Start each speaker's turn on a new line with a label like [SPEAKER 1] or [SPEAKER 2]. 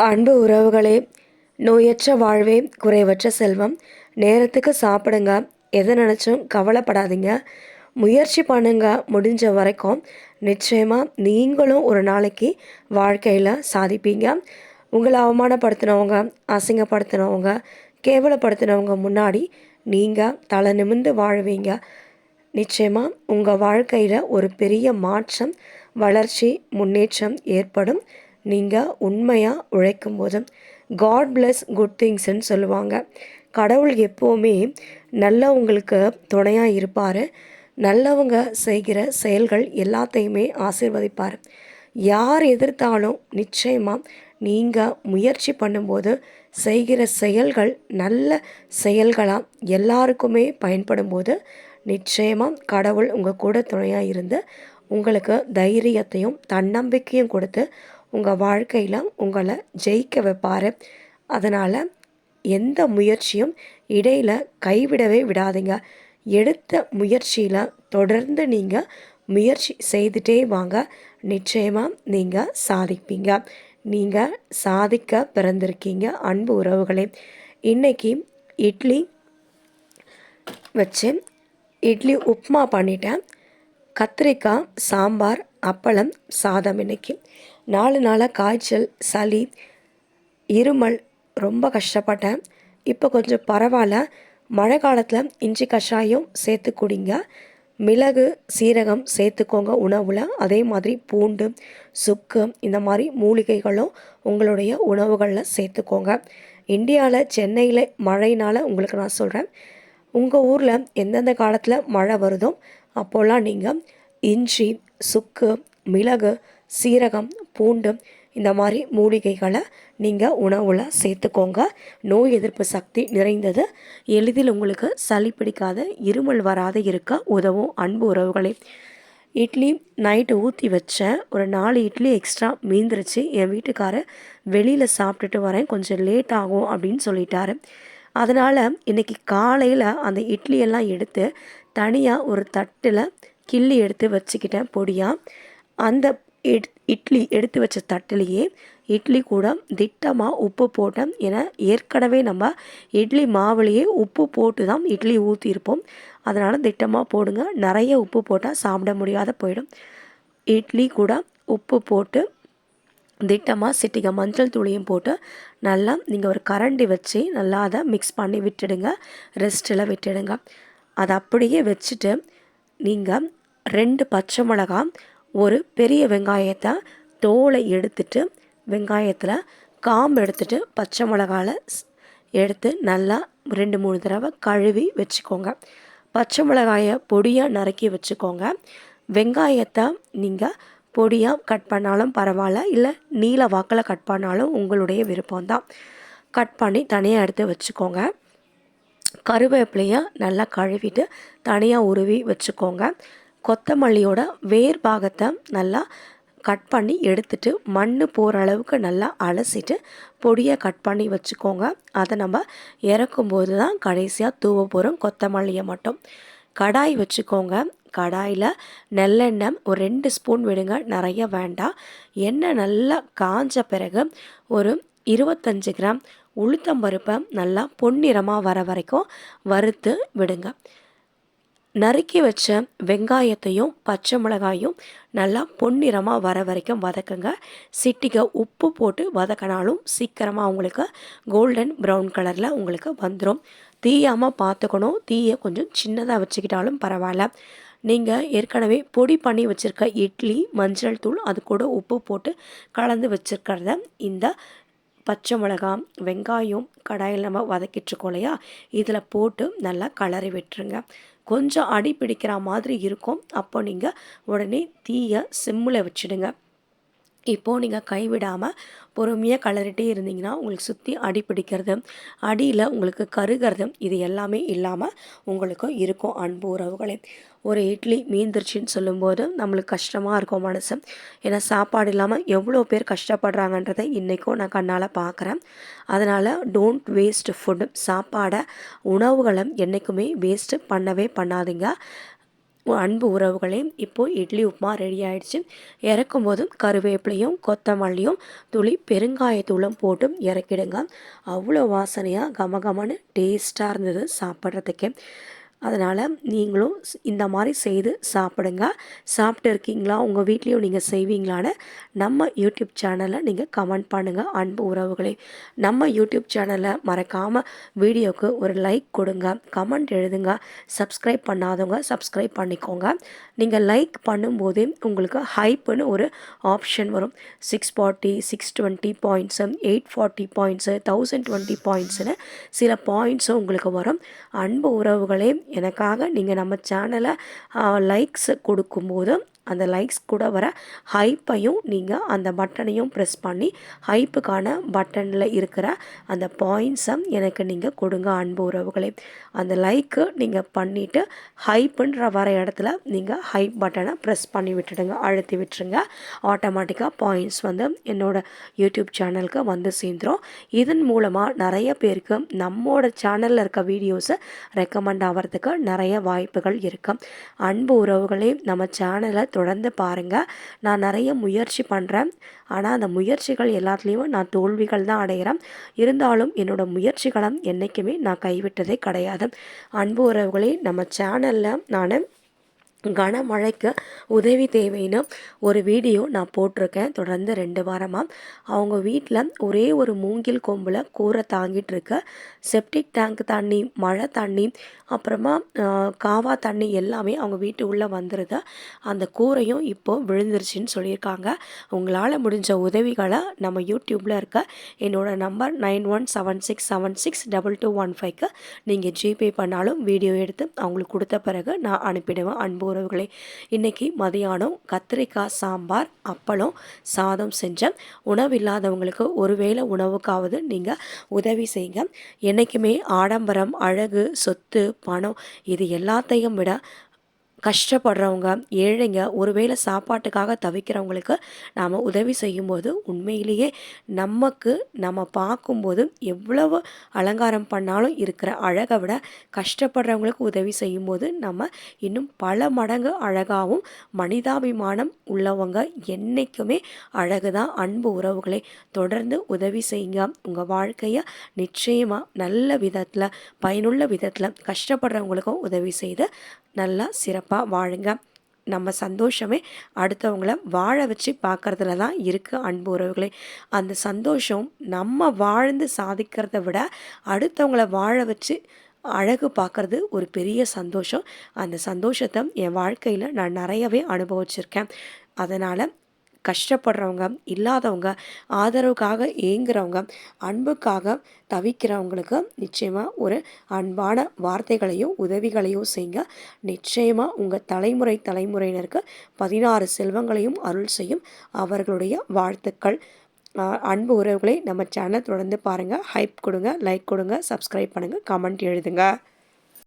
[SPEAKER 1] அன்பு உறவுகளே நோயற்ற வாழ்வே குறைவற்ற செல்வம். நேரத்துக்கு சாப்பிடுங்க. எதை நினச்சும் கவலைப்படாதீங்க. முயற்சி பண்ணுங்க முடிஞ்ச வரைக்கும். நிச்சயமாக நீங்களும் ஒரு நாளைக்கு வாழ்க்கையில் சாதிப்பீங்க. உங்களை அவமானப்படுத்தினவங்க அசிங்கப்படுத்தினவங்க கேவலப்படுத்தினவங்க முன்னாடி நீங்கள் தலை நிமிர்ந்து வாழ்வீங்க. நிச்சயமாக உங்கள் வாழ்க்கையில் ஒரு பெரிய மாற்றம் வளர்ச்சி முன்னேற்றம் ஏற்படும். நீங்கள் உண்மையாக உழைக்கும் போது காட் பிளஸ் குட் திங்ஸ்ன்னு சொல்லுவாங்க. கடவுள் எப்போவுமே நல்லவங்களுக்கு துணையாக இருப்பார். நல்லவங்க செய்கிற செயல்கள் எல்லாத்தையுமே ஆசீர்வதிப்பார். யார் எதிர்த்தாலும் நிச்சயமாக நீங்கள் முயற்சி பண்ணும்போது செய்கிற செயல்கள் நல்ல செயல்களாக எல்லாருக்குமே பயன்படும் போது நிச்சயமாக கடவுள் உங்கள் கூட துணையாக இருந்து உங்களுக்கு தைரியத்தையும் தன்னம்பிக்கையும் கொடுத்து உங்கள் வாழ்க்கையில் உங்களை ஜெயிக்க வைப்பார். அதனால் எந்த முயற்சியும் இடையில் கைவிடவே விடாதீங்க. எடுத்த முயற்சியில் தொடர்ந்து நீங்கள் முயற்சி செய்துட்டே வாங்க. நிச்சயமாக நீங்கள் சாதிப்பீங்க. நீங்கள் சாதிக்க பிறந்திருக்கீங்க அன்பு உறவுகளே. இன்றைக்கி இட்லி வச்சு இட்லி உப்புமா பண்ணிட்டேன். கத்திரிக்காய் சாம்பார் அப்பளம் சாதம் இன்றைக்கி நாலு நாளாக காய்ச்சல் சளி இருமல் ரொம்ப கஷ்டப்பட்டேன். இப்போ கொஞ்சம் பரவாயில்ல. மழை காலத்தில் இஞ்சி கஷாயம் சேர்த்து குடிங்க. மிளகு சீரகம் சேர்த்துக்கோங்க உணவில். அதே மாதிரி பூண்டு சுக்கு இந்த மாதிரி மூலிகைகளும் உங்களுடைய உணவுகளில் சேர்த்துக்கோங்க. இந்தியாவில் சென்னையில் மழைனால் உங்களுக்கு நான் சொல்கிறேன் உங்கள் ஊரில் எந்தெந்த காலத்தில் மழை வருதோ அப்போல்லாம் நீங்கள் இஞ்சி சுக்கு மிளகு சீரகம் பூண்டு இந்த மாதிரி மூலிகைகளை நீங்கள் உணவில் சேர்த்துக்கோங்க. நோய் எதிர்ப்பு சக்தி நிறைந்தது. எளிதில் உங்களுக்கு சளி பிடிக்காத இருமல் வராத இருக்க உதவும் அன்பு உறவுகளே. இட்லி நைட்டு ஊற்றி வச்சேன் ஒரு நாலு இட்லி எக்ஸ்ட்ரா மீந்துருச்சு. என் வீட்டுக்காரர் வெளியில் சாப்பிட்டுட்டு வரேன். கொஞ்சம் லேட் ஆகும் அப்படின்னு சொல்லிட்டாரு. அதனால் இன்றைக்கி காலையில் அந்த இட்லியெல்லாம் எடுத்து தனியாக ஒரு தட்டில் கிள்ளி எடுத்து வச்சுக்கிட்டேன் பொடியாக அந்த இட்லி எடுத்து வச்ச தட்டிலேயே இட்லி கூட திட்டமாக உப்பு போட்டேன் ஏன்னா ஏற்கனவே நம்ம இட்லி மாவுலேயே உப்பு போட்டு தான் இட்லி ஊற்றிருப்போம் அதனால் திட்டமாக போடுங்க. நிறைய உப்பு போட்டால் சாப்பிட முடியாத போயிடும். இட்லி கூட உப்பு போட்டு திட்டமாக சிட்டிக மஞ்சள் தூளியும் போட்டு நல்லா நீங்கள் ஒரு கரண்டி வச்சு நல்லா அதை மிக்ஸ் பண்ணி விட்டுடுங்க. ரெஸ்ட்டில் விட்டுடுங்க. அதை அப்படியே வச்சுட்டு நீங்கள் ரெண்டு பச்சை மிளகா ஒரு பெரிய வெங்காயத்தை தோலை எடுத்துட்டு வெங்காயத்தில் காம்பு எடுத்துட்டு பச்சை மிளகாவில் எடுத்து நல்லா ரெண்டு மூணு தடவை கழுவி வச்சுக்கோங்க. பச்சை மிளகாயை பொடியாக நறுக்கி வச்சுக்கோங்க. வெங்காயத்தை நீங்கள் பொடியாக கட் பண்ணாலும் பரவாயில்ல இல்லை நீல வாக்கில் கட் பண்ணாலும் உங்களுடைய விருப்பம் தான். கட் பண்ணி தனியாக எடுத்து வச்சுக்கோங்க. கருவேப்பிலையை நல்லா கழுவிட்டு தனியாக உருவி வச்சுக்கோங்க. கொத்தமல்லியோட வேர் பாகத்தை நல்லா கட் பண்ணி எடுத்துட்டு மண் போகிற அளவுக்கு நல்லா அலசிட்டு பொடியை கட் பண்ணி வச்சுக்கோங்க. அதை நம்ம இறக்கும்போது தான் கடைசியாக தூவ போகிறோம் கொத்தமல்லியை மட்டும் கடாய் வச்சுக்கோங்க. கடாயில் நெல்லெண்ணெய் ஒரு ரெண்டு ஸ்பூன் விடுங்க. நிறைய வேண்டாம். எண்ணெய் நல்லா காஞ்ச பிறகு ஒரு இருபத்தஞ்சி கிராம் உளுத்தம்பருப்பை நல்லா பொன்னிறமாக வர வரைக்கும் வறுத்து விடுங்க. நறுக்கி வச்ச வெங்காயத்தையும் பச்சை மிளகாயும் நல்லா பொன்னிறமாக வர வரைக்கும் வதக்குங்க. சிட்டிக்க உப்பு போட்டு வதக்கினாலும் சீக்கிரமாக உங்களுக்கு கோல்டன் ப்ரௌன் கலரில் உங்களுக்கு வந்துடும் தீயாமல் பார்த்துக்கணும். தீயை கொஞ்சம் சின்னதாக வச்சுக்கிட்டாலும் பரவாயில்ல. நீங்கள் ஏற்கனவே பொடி பண்ணி வச்சுருக்க இட்லி மஞ்சள் தூள் அது கூட உப்பு போட்டு கலந்து வச்சுருக்கிறத இந்த பச்சை மிளகாய் வெங்காயம் கடாயில் நம்ம வதக்கிட்டுருக்கோம் இல்லையா? இதில் போட்டு நல்லா கலரி விட்டுருங்க. கொஞ்சம் அடி பிடிக்கிற மாதிரி இருக்கும். அப்போ நீங்கள் உடனே தீயை சிம்மில் வச்சுடுங்க. இப்போது நீங்கள் கைவிடாமல் பொறுமையாக கலரிட்டே இருந்தீங்கன்னா உங்களுக்கு சுற்றி அடி பிடிக்கிறது அடியில் உங்களுக்கு கருகிறது இது எல்லாமே இல்லாமல் உங்களுக்கு இருக்கும் அன்பு உறவுகளே. ஒரு இட்லி மீந்திருச்சின்னு சொல்லும்போது நம்மளுக்கு கஷ்டமாக இருக்கும் மனசு. ஏன்னா சாப்பாடு இல்லாமல் எவ்வளோ பேர் கஷ்டப்படுறாங்கன்றதை இன்றைக்கும் நான் கண்ணால் பார்க்குறேன் அதனால் டோன்ட் வேஸ்ட் ஃபுட் சாப்பாடை உணவுகளை என்றைக்குமே வேஸ்ட்டு பண்ணவே பண்ணாதீங்க. அன்பு உறவுகளே இப்போது இட்லி உப்புமா ரெடி ஆயிடுச்சு. இறக்கும் போதும் கருவேப்பிலையும் கொத்தமல்லியும் துளி பெருங்காயத்தூளும் போட்டும் இறக்கிடுங்க. அவ்வளோ வாசனையாக கமகமன்னு டேஸ்ட்டாக இருந்தது சாப்பிட்றதுக்கே. அதனால் நீங்களும் இந்த மாதிரி செய்து சாப்பிடுங்க. சாப்பிட்டு இருக்கீங்களா? உங்கள் வீட்லேயும் நீங்கள் செய்வீங்களான்னு நம்ம யூடியூப் சேனலில் நீங்கள் கமெண்ட் பண்ணுங்கள் அன்பு உறவுகளே நம்ம யூடியூப் சேனலை மறக்காமல் வீடியோவுக்கு ஒரு லைக் கொடுங்க. கமெண்ட் எழுதுங்க. சப்ஸ்கிரைப் பண்ணாதவங்க சப்ஸ்கிரைப் பண்ணிக்கோங்க. நீங்கள் லைக் பண்ணும்போதே உங்களுக்கு ஹைப்புன்னு ஒரு ஆப்ஷன் வரும். Six forty six twenty points eight forty points thousand twenty பாயிண்ட்ஸுன்னு சில பாயிண்ட்ஸும் உங்களுக்கு வரும். அன்பு உறவுகளே எனக்காக நீங்கள் நம்ம சேனலை லைக்ஸ் கொடுக்கும்போது அந்த லைக்ஸ் கூட வர ஹைப்பையும் நீங்கள் அந்த பட்டனையும் ப்ரெஸ் பண்ணி ஹைப்புக்கான பட்டனில் இருக்கிற அந்த பாயிண்ட்ஸை எனக்கு நீங்கள் கொடுங்க அன்பு உறவுகளே. அந்த லைக்கு நீங்கள் பண்ணிவிட்டு ஹைப்புன்ற வர இடத்துல நீங்கள் ஹைப் பட்டனை ப்ரெஸ் பண்ணி விட்டுடுங்க அழுத்தி விட்டுருங்க. ஆட்டோமேட்டிக்காக பாயிண்ட்ஸ் வந்து என்னோடய யூடியூப் சேனலுக்கு வந்து சேர்ந்துடும் இதன் மூலமாக நிறைய பேருக்கு நம்மோட சேனலில் இருக்க வீடியோஸை ரெக்கமெண்ட் ஆகிறதுக்கு நிறைய வாய்ப்புகள் இருக்குது அன்பு உறவுகளே நம்ம சேனலை தொடர்ந்து பாருங்கள் நான் நிறைய முயற்சி பண்ணுறேன் ஆனால் அந்த முயற்சிகள் எல்லாத்துலேயும் நான் தோல்விகள் தான் அடைகிறேன் இருந்தாலும் என்னோடய முயற்சிகளும் என்றைக்குமே நான் கைவிட்டதே கிடையாது. அன்பு உறவுகளே நம்ம சேனலில் நான் கனமழைக்கு உதவி தேவைன்னு ஒரு வீடியோ நான் போட்டிருக்கேன் தொடர்ந்து ரெண்டு வாரமாக அவங்க வீட்டில் ஒரே ஒரு மூங்கில் கொம்பில் கூரை தாங்கிட்டு இருக்க. செப்டிக் டேங்க் தண்ணி மழை தண்ணி அப்புறமா காவா தண்ணி எல்லாமே அவங்க வீட்டு உள்ளே வந்துடுது அந்த கூரையும் இப்போது விழுந்துருச்சுன்னு சொல்லியிருக்காங்க. உங்களால் முடிஞ்ச உதவிகளை நம்ம யூடியூப்பில் இருக்க என்னோடய number nine one seven six seven six double two one ஃபைவ்க்கு நீங்கள் ஜிபே பண்ணாலும் வீடியோ எடுத்து அவங்களுக்கு கொடுத்த பிறகு நான் அனுப்பிடுவேன். அன்பு உறவுகளே. இன்றைக்கி மதியானம் கத்திரிக்காய் சாம்பார் அப்பளம் சாதம் செஞ்சேன் உணவு இல்லாதவங்களுக்கு ஒருவேளை உணவுக்காவது நீங்கள் உதவி செய்யுங்க. என்றைக்குமே ஆடம்பரம் அழகு சொத்து பணம் இது எல்லாத்தையும் விட கஷ்டப்படுறவங்க ஏழைங்க ஒருவேளை சாப்பாட்டுக்காக தவிக்கிறவங்களுக்கு நாம் உதவி செய்யும்போது உண்மையிலேயே நமக்கு நம்ம பார்க்கும்போது எவ்வளவு அலங்காரம் பண்ணாலும் இருக்கிற அழகை விட கஷ்டப்படுறவங்களுக்கு உதவி செய்யும்போது நம்ம இன்னும் பல மடங்கு அழகாகவும் மனிதாபிமானம் உள்ளவங்க என்றைக்குமே அழகு தான். அன்பு உறவுகளை தொடர்ந்து உதவி செய்யுங்க. உங்கள் வாழ்க்கையை நிச்சயமாக நல்ல விதத்தில் பயனுள்ள விதத்தில் கஷ்டப்படுறவங்களுக்கும் உதவி செய்து நல்லா சிறப்பாக வாழுங்க. நம்ம சந்தோஷமே அடுத்தவங்கள வாழ வச்சு பார்க்குறதுல தான் இருக்குது அன்பு உறவுகளே. அந்த சந்தோஷம் நம்ம வாழ்ந்து சாதிக்கிறத விட அடுத்தவங்கள வாழ வச்சு அழகு பார்க்குறது ஒரு பெரிய சந்தோஷம். அந்த சந்தோஷத்தை என் வாழ்க்கையில் நான் நிறையவே அனுபவிச்சிருக்கேன். அதனால் கஷ்டப்படுறவங்க இல்லாதவங்க ஆதரவுக்காக ஏங்குறவங்க அன்புக்காக தவிக்கிறவங்களுக்கு நிச்சயமாக ஒரு அன்பான வார்த்தைகளையும் உதவிகளையும் செய்யுங்க. நிச்சயமாக உங்கள் தலைமுறை தலைமுறையினருக்கு பதினாறு செல்வங்களையும் அருள் செய்யும் அவர்களுடைய வாழ்த்துக்கள். அன்பு உறவுகளை நம்ம சேனல் தொடர்ந்து பாருங்கள் ஹைப் கொடுங்க லைக் கொடுங்க சப்ஸ்கிரைப் பண்ணுங்கள் கமெண்ட் எழுதுங்க.